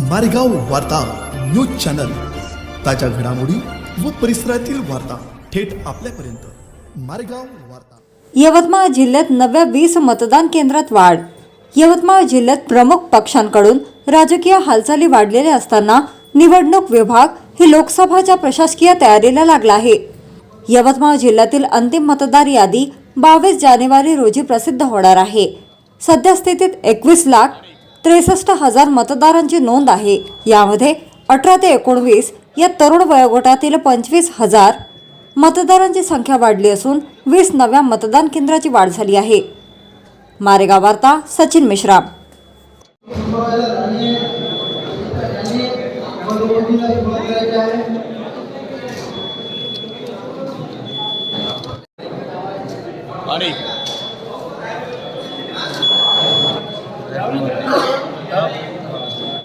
मारेगाव वार्ता news channel. ताज्या घडामोडी व परिसरातील वार्ता थेट आपल्यापर्यंत. मारेगाव वार्ता. यवतमाळ जिल्ह्यात नव्या वीस मतदान केंद्रात वाढ. यवतमाळ जिल्ह्यात प्रमुख पक्षांकडून राजकीय हालचाली वाढलेल्या असताना निवडणूक विभाग ही लोकसभाच्या प्रशासकीय तयारीला लागला आहे. यवतमाळ जिल्ह्यातील अंतिम मतदार यादी बावीस जानेवारी रोजी प्रसिद्ध होणार आहे. सध्या स्थितीत एकवीस लाख त्रेसष्ट हजार मतदारांची नोंद आहे. यामध्ये अठरा ते एकोणवीस या तरुण वयोगटातील पंचवीस हजार मतदारांची संख्या वाढली असून वीस नव्या मतदान केंद्राची वाढ झाली आहे. मारेगाव वार्ता सचिन मिश्रा. आणि